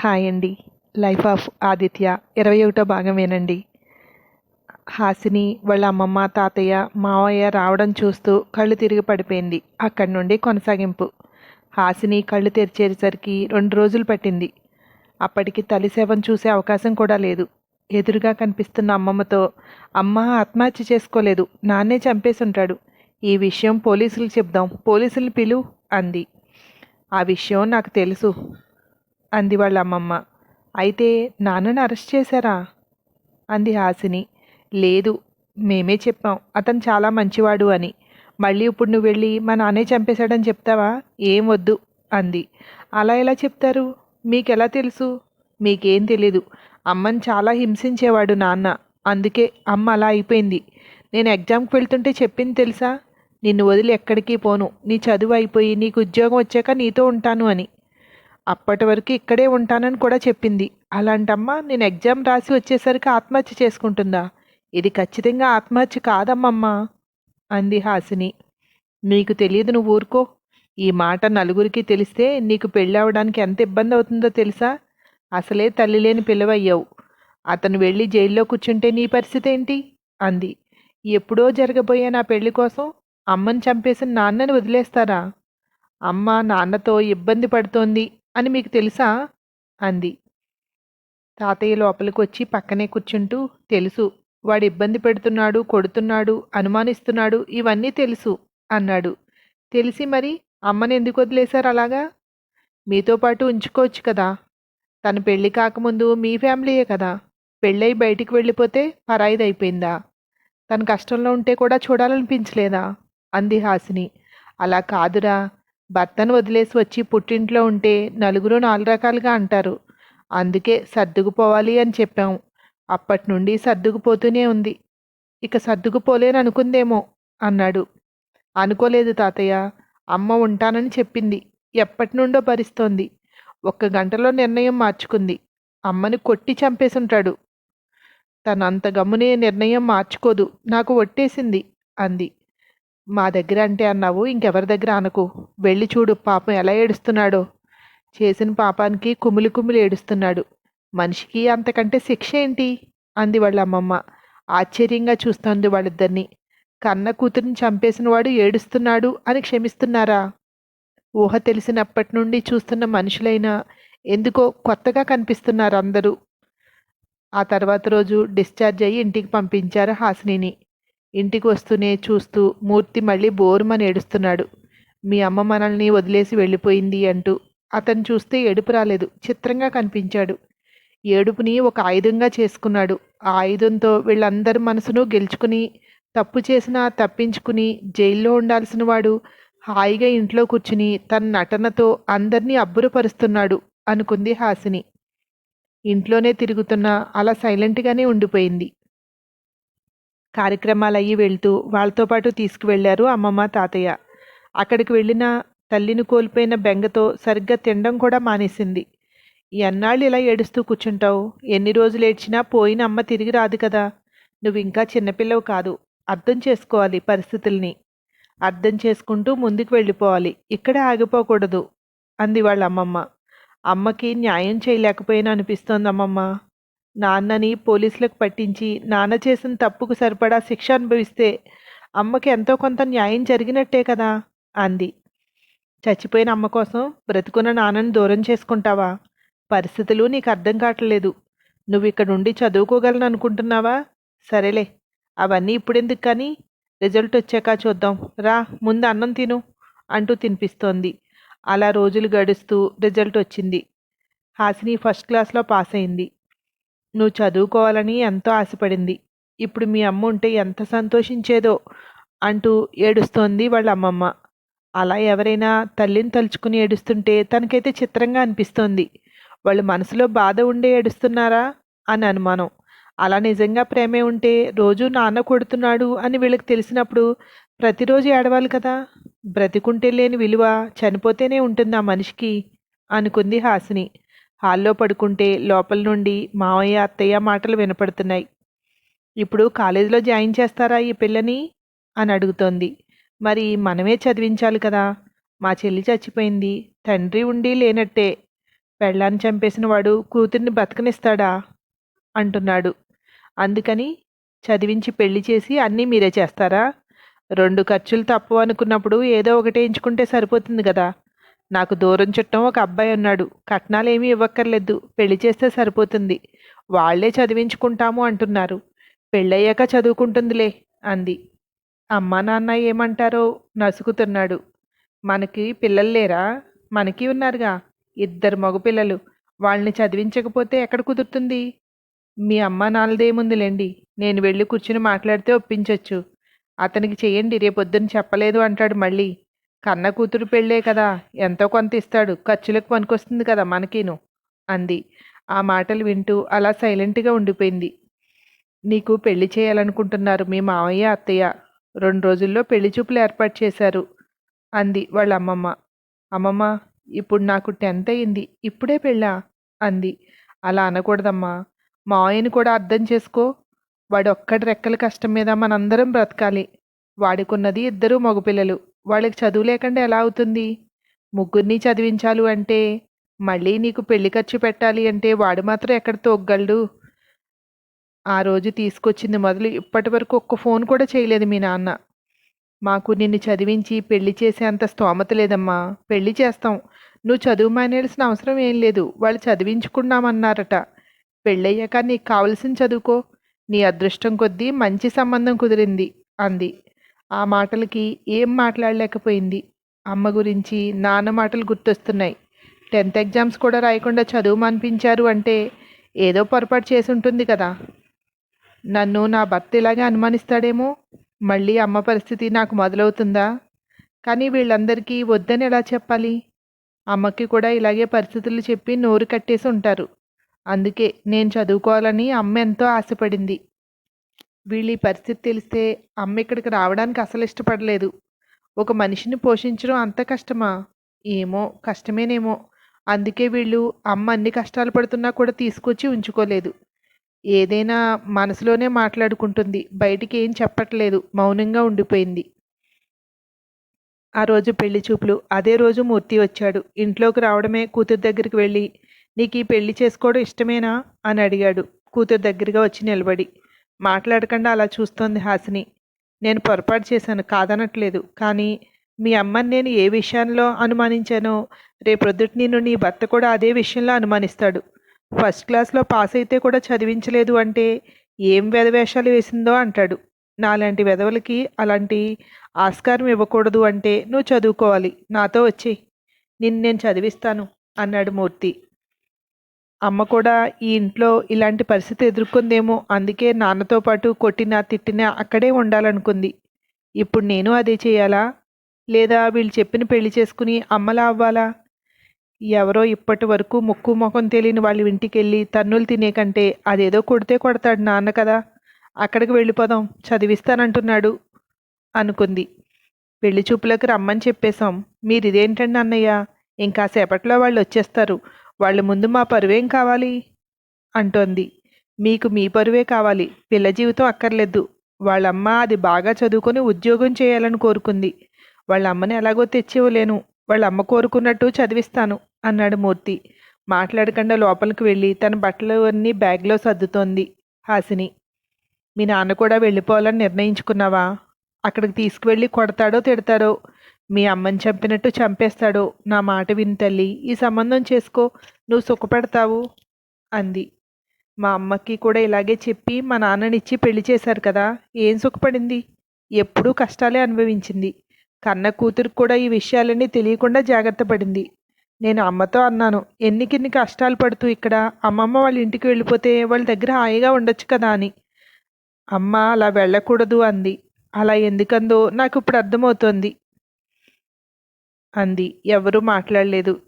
Hi అండి. Life of Aditya ఇరవై ఒకటో భాగమేనండి. హాసిని వాళ్ళ అమ్మమ్మ తాతయ్య మావయ్య రావడం చూస్తూ కళ్ళు తిరిగి పడిపోయింది. అక్కడి నుండి కొనసాగింపు. హాసిని కళ్ళు తెరిచేసరికి రెండు రోజులు పట్టింది. అప్పటికి తలిసేవం చూసే అవకాశం కూడా లేదు. ఎదురుగా కనిపిస్తున్న అమ్మమ్మతో అమ్మ ఆత్మహత్య చేసుకోలేదు. నాన్నే చంపేసి ఉంటాడు ఈ విషయం పోలీసులు చెప్దాం. పోలీసులు పిలు అంది. ఆ విషయం నాకు తెలుసు. అంది వాళ్ళ అమ్మమ్మ అయితే నాన్నను అరెస్ట్ చేశారా? అంది హాసిని. లేదు మేమే చెప్పాం. అతను చాలా మంచివాడు అని. మళ్ళీ ఇప్పుడు నువ్వు వెళ్ళి మా నాన్నే చంపేశాడని చెప్తావా? ఏం వద్దు అంది. అలా ఎలా చెప్తారు? మీకెలా తెలుసు? మీకేం తెలీదు. అమ్మని చాలా హింసించేవాడు నాన్న. అందుకే అమ్మ అలా అయిపోయింది. నేను ఎగ్జామ్కి వెళ్తుంటే చెప్పింది తెలుసా? నిన్ను వదిలి ఎక్కడికి పోను. నీ చదువు అయిపోయి నీకు ఉద్యోగం వచ్చాక నీతో ఉంటాను అని. అప్పటి వరకు ఇక్కడే ఉంటానని కూడా చెప్పింది. అలాంటమ్మ నేను ఎగ్జామ్ రాసి వచ్చేసరికి ఆత్మహత్య చేసుకుంటుందా? ఇది ఖచ్చితంగా ఆత్మహత్య కాదమ్మమ్మా అంది హాసిని. నీకు తెలియదు నువ్వు ఊరుకో. ఈ మాట నలుగురికి తెలిస్తే నీకు పెళ్ళి అవడానికి ఎంత ఇబ్బంది అవుతుందో తెలుసా? అసలే తల్లి లేని పిల్లవయ్యావు. అతను వెళ్ళి జైల్లో కూర్చుంటే నీ పరిస్థితి ఏంటి? అంది. ఎప్పుడో జరగబోయే నా పెళ్ళి కోసం అమ్మని చంపేసిన నాన్నని వదిలేస్తారా? అమ్మ నాన్నతో ఇబ్బంది పడుతోంది. అని మీకు తెలుసా? అంది. తాతయ్య లోపలికి వచ్చి పక్కనే కూర్చుంటూ తెలుసు. వాడు ఇబ్బంది పెడుతున్నాడు కొడుతున్నాడు అనుమానిస్తున్నాడు ఇవన్నీ తెలుసు అన్నాడు. తెలిసి మరి అమ్మని ఎందుకు వదిలేశారు అలాగా? మీతో పాటు ఉంచుకోవచ్చు కదా. తన పెళ్ళి కాకముందు మీ ఫ్యామిలీయే కదా. పెళ్ళై బయటికి వెళ్ళిపోతే పరాయిదైపోయిందా? తన కష్టంలో ఉంటే కూడా చూడాలనిపించలేదా? అంది హాసిని. అలా కాదురా. భర్తను వదిలేసి వచ్చి పుట్టింట్లో ఉంటే నలుగురు నాలుగు రకాలుగా అంటారు. అందుకే సర్దుకుపోవాలి అని చెప్పాం. అప్పటి నుండి సర్దుకుపోతూనే ఉంది. ఇక సర్దుకుపోలేని అనుకుందేమో అన్నాడు. అనుకోలేదు తాతయ్య. అమ్మ ఉంటానని చెప్పింది. ఎప్పటి నుండో భరిస్తోంది. ఒక్క గంటలో నిర్ణయం మార్చుకుంది. అమ్మని కొట్టి చంపేసుంటాడు. తనంత అంత గమ్మునే నిర్ణయం మార్చుకోదు. నాకు ఒట్టేసింది అంది. మా దగ్గర అంటే అన్నావు ఇంకెవరి దగ్గర అనకు. వెళ్ళి చూడు పాపం ఎలా ఏడుస్తున్నాడో. చేసిన పాపానికి కుమిలి కుమిలి ఏడుస్తున్నాడు. మనిషికి అంతకంటే శిక్ష ఏంటి? అంది వాళ్ళ అమ్మమ్మ. ఆశ్చర్యంగా చూస్తోంది వాళ్ళిద్దరిని. కన్న కూతురిని చంపేసిన వాడు ఏడుస్తున్నాడు అని క్షమిస్తున్నారా? ఊహ తెలిసినప్పటి నుండి చూస్తున్న మనుషులైనా ఎందుకో కొత్తగా కనిపిస్తున్నారు అందరూ. ఆ తర్వాత రోజు డిశ్చార్జ్ అయ్యి ఇంటికి పంపించారు హాసినిని. ఇంటికి వస్తూనే చూస్తూ మూర్తి మళ్ళీ బోరుమని ఏడుస్తున్నాడు మీ అమ్మ మనల్ని వదిలేసి వెళ్ళిపోయింది అంటూ అతను చూస్తే ఏడుపు రాలేదు. చిత్రంగా కనిపించాడు. ఏడుపుని ఒక ఆయుధంగా చేసుకున్నాడు. ఆ ఆయుధంతో వీళ్ళందరి మనసును గెలుచుకుని తప్పు చేసినా తప్పించుకుని జైల్లో ఉండాల్సిన వాడు హాయిగా ఇంట్లో కూర్చుని తన నటనతో అందరినీ అబ్బురపరుస్తున్నాడు అనుకుంది హాసిని. ఇంట్లోనే తిరుగుతున్నా అలా సైలెంట్గానే ఉండిపోయింది. కార్యక్రమాలు అయ్యి వెళ్తూ వాళ్ళతో పాటు తీసుకువెళ్ళారు అమ్మమ్మ తాతయ్య. అక్కడికి వెళ్ళిన తల్లిని కోల్పోయిన బెంగతో సరిగ్గా తినడం కూడా మానేసింది. ఎన్నాళ్ళు ఇలా ఏడుస్తూ కూర్చుంటావు? ఎన్ని రోజులు ఏడ్చినా పోయిన అమ్మ తిరిగి రాదు కదా. నువ్వు ఇంకా చిన్నపిల్లవు కాదు. అర్థం చేసుకోవాలి పరిస్థితుల్ని. అర్థం చేసుకుంటూ ముందుకు వెళ్ళిపోవాలి. ఇక్కడే ఆగిపోకూడదు. అంది వాళ్ళ అమ్మమ్మ. అమ్మకి న్యాయం చేయలేకపోయినా అనిపిస్తోంది అమ్మమ్మ. నాన్నని పోలీసులకు పట్టించి నాన్న చేసిన తప్పుకు సరిపడా శిక్ష అనుభవిస్తే అమ్మకి ఎంతో కొంత న్యాయం జరిగినట్టే కదా అంది. చచ్చిపోయిన అమ్మ కోసం బ్రతుకున్న నాన్నని దూరం చేసుకుంటావా? పరిస్థితులు నీకు అర్థం కావట్లేదు. నువ్వు ఇక్కడుండి చదువుకోగలను అనుకుంటున్నావా? సరేలే. అవన్నీ ఇప్పుడెందుకు కానీ? రిజల్ట్ వచ్చాక చూద్దాం. రా ముందు అన్నం తిను అంటూ తినిపిస్తోంది. అలా రోజులు గడుస్తూ రిజల్ట్ వచ్చింది. హాసిని ఫస్ట్ క్లాస్లో పాస్ అయింది నువ్వు చదువుకోవాలని ఎంతో ఆశపడింది. ఇప్పుడు మీ అమ్మ ఉంటే ఎంత సంతోషించేదో అంటూ ఏడుస్తోంది వాళ్ళ అమ్మమ్మ. అలా ఎవరైనా తల్లిని తలుచుకుని ఏడుస్తుంటే తనకైతే చిత్రంగా అనిపిస్తోంది. వాళ్ళు మనసులో బాధ ఉండే ఏడుస్తున్నారా అని అనుమానం. అలా నిజంగా ప్రేమే ఉంటే రోజు నాన్న కొడుతున్నాడు అని వీళ్ళకి తెలిసినప్పుడు ప్రతిరోజు ఏడవాలి కదా? బ్రతికుంటే లేని విలువ చనిపోతేనే ఉంటుంది ఆ మనిషికి అనుకుంది హాసిని. హాల్లో పడుకుంటే లోపల నుండి మావయ్య అత్తయ్య మాటలు వినపడుతున్నాయి. ఇప్పుడు కాలేజీలో జాయిన్ చేస్తారా ఈ పిల్లని? అని అడుగుతోంది. మరి మనమే చదివించాలి కదా. మా చెల్లి చచ్చిపోయింది. తండ్రి ఉండి లేనట్టే. పెళ్ళాన్ని చంపేసిన వాడు కూతుర్ని బతకనిస్తాడా? అంటున్నాడు. అందుకని చదివించి పెళ్ళి చేసి అన్నీ మీరే చేస్తారా? రెండు ఖర్చులు తప్పు అనుకున్నప్పుడు ఏదో ఒకటి ఎంచుకుంటే సరిపోతుంది కదా. నాకు దూరం చుట్టం ఒక అబ్బాయి ఉన్నాడు. కట్నాలు ఏమీ ఇవ్వక్కర్లేదు. పెళ్ళి చేస్తే సరిపోతుంది. వాళ్ళే చదివించుకుంటాము అంటున్నారు. పెళ్ళయ్యాక చదువుకుంటుందిలే అంది. అమ్మా నాన్న ఏమంటారో నసుకుతున్నాడు. మనకి పిల్లలు లేరా? మనకి ఉన్నారుగా. ఇద్దరు మగపిల్లలు. వాళ్ళని చదివించకపోతే ఎక్కడ కుదురుతుంది? మీ అమ్మ నాన్నదేముందిలేండి నేను వెళ్ళి కూర్చుని మాట్లాడితే ఒప్పించొచ్చు. అతనికి చేయండి రేపొద్దున చెప్పలేదు అంటాడు మళ్ళీ. కన్న కూతురు పెళ్ళే కదా ఎంతో కొంత ఇస్తాడు ఖర్చులకు పనికొస్తుంది కదా మనకిను అంది. ఆ మాటలు వింటూ అలా సైలెంట్గా ఉండిపోయింది. నీకు పెళ్ళి చేయాలనుకుంటున్నారు మీ మావయ్య అత్తయ్య రెండు రోజుల్లో పెళ్ళి చూపులు ఏర్పాటు చేశారు అంది వాళ్ళ అమ్మమ్మ అమ్మమ్మ ఇప్పుడు నాకు టెన్త్ అయింది ఇప్పుడే పెళ్ళా అంది. అలా అనకూడదమ్మా మావయ్యని కూడా అర్థం చేసుకో వాడు ఒక్కడి రెక్కల కష్టం మీద మనందరం బ్రతకాలి వాడికున్నది ఇద్దరు మగపిల్లలు. వాళ్ళకి చదువు లేకుండా ఎలా అవుతుంది? ముగ్గురిని చదివించాలి అంటే మళ్ళీ నీకు పెళ్ళి ఖర్చు పెట్టాలి అంటే వాడు మాత్రం ఎక్కడ తోగ్గలడు ఆ రోజు తీసుకొచ్చింది మొదలు ఇప్పటి వరకు ఒక్క ఫోన్ కూడా చేయలేదు మీ నాన్న. మాకు నిన్ను చదివించి పెళ్ళి చేసే అంత స్తోమత లేదమ్మా. పెళ్ళి చేస్తాం. నువ్వు చదువు మానేయాల్సిన అవసరం ఏం లేదు. వాళ్ళు చదివించుకున్నామన్నారట పెళ్ళయ్యాక నీకు కావలసిన చదువుకో. నీ అదృష్టం కొద్దీ మంచి సంబంధం కుదిరింది అంది. ఆ మాటలకి ఏం మాట్లాడలేకపోయింది. అమ్మ గురించి నాన్న మాటలు గుర్తొస్తున్నాయి. టెన్త్ ఎగ్జామ్స్ కూడా రాయకుండా చదువు అనిపించారు అంటే ఏదో పొరపాటు చేసి ఉంటుంది కదా. నన్ను నా భర్త ఇలాగే అనుమానిస్తాడేమో? మళ్ళీ అమ్మ పరిస్థితి నాకు మొదలవుతుందా? కానీ వీళ్ళందరికీ వద్దని ఎలా చెప్పాలి? అమ్మకి కూడా ఇలాగే పరిస్థితులు చెప్పి నోరు కట్టేసి ఉంటారు. అందుకే నేను చదువుకోవాలని అమ్మ ఎంతో ఆశపడింది. వీళ్ళ ఈ పరిస్థితి తెలిస్తే అమ్మ ఇక్కడికి రావడానికి అసలు ఇష్టపడలేదు. ఒక మనిషిని పోషించడం అంత కష్టమా? ఏమో కష్టమేనేమో. అందుకే వీళ్ళు అమ్మ అన్ని కష్టాలు పడుతున్నా కూడా తీసుకొచ్చి ఉంచుకోలేదు. ఏదైనా మనసులోనే మాట్లాడుకుంటుంది. బయటికి ఏం చెప్పట్లేదు. మౌనంగా ఉండిపోయింది. ఆ రోజు పెళ్ళి చూపులు. అదే రోజు మూర్తి వచ్చాడు. ఇంట్లోకి రావడమే కూతురు దగ్గరికి వెళ్ళి నీకు ఈ పెళ్ళి చేసుకోవడం ఇష్టమేనా? అని అడిగాడు. కూతురు దగ్గరగా వచ్చి నిలబడి మాట్లాడకుండా అలా చూస్తోంది హాసిని. నేను పొరపాటు చేశాను కాదనట్లేదు. కానీ మీ అమ్మని నేను ఏ విషయంలో అనుమానించానో రేపొద్దుటి నేను నీ భర్త కూడా అదే విషయంలో అనుమానిస్తాడు. ఫస్ట్ క్లాస్లో పాస్ అయితే కూడా చదివించలేదు అంటే ఏం వెధవేషాలు వేసిందో అంటాడు. నాలాంటి వెధవలకి అలాంటి ఆస్కారం ఇవ్వకూడదు అంటే నువ్వు చదువుకోవాలి. నాతో వచ్చి నిన్ను నేను చదివిస్తాను అన్నాడు మూర్తి. అమ్మ కూడా ఈ ఇంట్లో ఇలాంటి పరిస్థితి ఎదుర్కొందేమో. అందుకే నాన్నతో పాటు కొట్టినా తిట్టినా అక్కడే ఉండాలనుకుంది. ఇప్పుడు నేను అదే చేయాలా? లేదా వీళ్ళు చెప్పిన పెళ్ళి చేసుకుని అమ్మలా అవ్వాలా? ఎవరో ఇప్పటి వరకు ముక్కు ముఖం తెలియని వాళ్ళ ఇంటికి వెళ్ళి తన్నులు తినే కంటే అదేదో కొడితే కొడతాడు నాన్న కదా. అక్కడికి వెళ్ళిపోదాం చదివిస్తానంటున్నాడు అనుకుంది. పెళ్ళి చూపులకు రమ్మని చెప్పేశాం. మీరు ఇదేంటండి అన్నయ్య? ఇంకా సేపట్లో వాళ్ళు వచ్చేస్తారు. వాళ్ళ ముందు మా పరువేం కావాలి? అంటోంది. మీకు మీ పరువే కావాలి. పిల్ల జీవితం అక్కర్లేదు. వాళ్ళమ్మ అది బాగా చదువుకొని ఉద్యోగం చేయాలని కోరుకుంది. వాళ్ళ అమ్మని ఎలాగో తెచ్చివ్వలేను. వాళ్ళ అమ్మ కోరుకున్నట్టు చదివిస్తాను అన్నాడు మూర్తి. మాట్లాడకుండా లోపలికి వెళ్ళి తన బట్టలు అన్నీ బ్యాగ్లో సర్దుతోంది హాసిని. మీ నాన్న కూడా వెళ్ళిపోవాలని నిర్ణయించుకున్నావా? అక్కడికి తీసుకువెళ్ళి కొడతాడో తిడతాడో మీ అమ్మని చంపినట్టు చంపేస్తాడు. నా మాట విని తల్లి. ఈ సంబంధం చేసుకో. నువ్వు సుఖపెడతావు అంది. మా అమ్మకి కూడా ఇలాగే చెప్పి మా నాన్ననిచ్చి పెళ్ళి చేశారు కదా. ఏం సుఖపడింది? ఎప్పుడూ కష్టాలే అనుభవించింది. కన్న కూతురికి కూడా ఈ విషయాలన్నీ తెలియకుండా జాగ్రత్త పడింది. నేను అమ్మతో అన్నాను ఎన్నికిన్ని కష్టాలు పడుతూ ఇక్కడ? అమ్మమ్మ వాళ్ళ ఇంటికి వెళ్ళిపోతే వాళ్ళ దగ్గర హాయిగా ఉండొచ్చు కదా అని. అమ్మ అలా వెళ్ళకూడదు అంది. అలా ఎందుకందో నాకు ఇప్పుడు అర్థమవుతోంది. అంది. ఎవరూ మాట్లాడలేదు.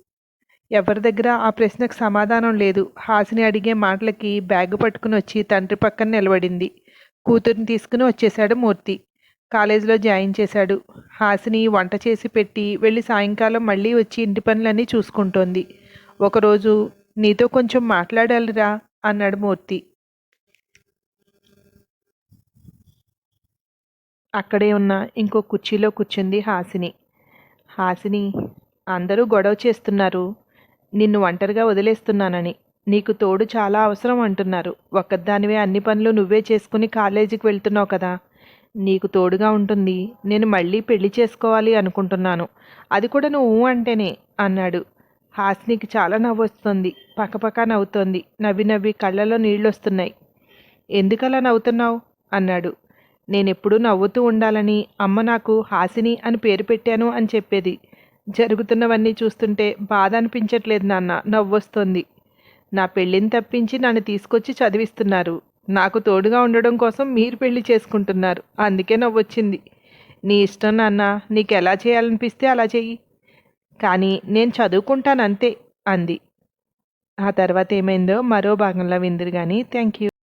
ఎవరి దగ్గర ఆ ప్రశ్నకు సమాధానం లేదు. హాసిని అడిగే మాటలకి బ్యాగ్ పట్టుకుని వచ్చి తండ్రి పక్కన నిలబడింది. కూతుర్ని తీసుకుని వచ్చేశాడు మూర్తి. కాలేజీలో జాయిన్ చేశాడు. హాసిని వంట చేసి పెట్టి వెళ్ళి సాయంకాలం మళ్ళీ వచ్చి ఇంటి పనులన్నీ చూసుకుంటోంది. ఒకరోజు నీతో కొంచెం మాట్లాడాలిరా అన్నాడు మూర్తి. అక్కడే ఉన్న ఇంకో కుర్చీలో కూర్చుంది హాసిని. హాసిని అందరూ గొడవ చేస్తున్నారు. నిన్ను ఒంటరిగా వదిలేస్తున్నానని. నీకు తోడు చాలా అవసరం అంటున్నారు. ఒక్కదానివే అన్ని పనులు నువ్వే చేసుకుని కాలేజీకి వెళ్తున్నావు కదా. నీకు తోడుగా ఉంటుంది. నేను మళ్ళీ పెళ్ళి చేసుకోవాలి అనుకుంటున్నాను. అది కూడా నువ్వు అంటేనే అన్నాడు. హాస్నికి చాలా నవ్వొస్తుంది పక్కపక్క నవ్వుతోంది. నవ్వి నవ్వి కళ్ళలో నీళ్ళొస్తున్నాయి. ఎందుకలా నవ్వుతున్నావు? అన్నాడు. నేనెప్పుడూ నవ్వుతూ ఉండాలని అమ్మ నాకు హాసిని అని పేరు పెట్టాను అని చెప్పేది. జరుగుతున్నవన్నీ చూస్తుంటే బాధ అనిపించట్లేదు నాన్న నవ్వొస్తోంది. నా పెళ్ళిని తప్పించి నన్ను తీసుకొచ్చి చదివిస్తున్నారు. నాకు తోడుగా ఉండడం కోసం మీరు పెళ్ళి చేసుకుంటున్నారు. అందుకే నవ్వొచ్చింది. నీ ఇష్టం నాన్న నీకు ఎలా చేయాలనిపిస్తే అలా చెయ్యి. కానీ నేను చదువుకుంటాను అంతే అంది. ఆ తర్వాత ఏమైందో మరో భాగంలో విందురు కానీ థ్యాంక్ యూ.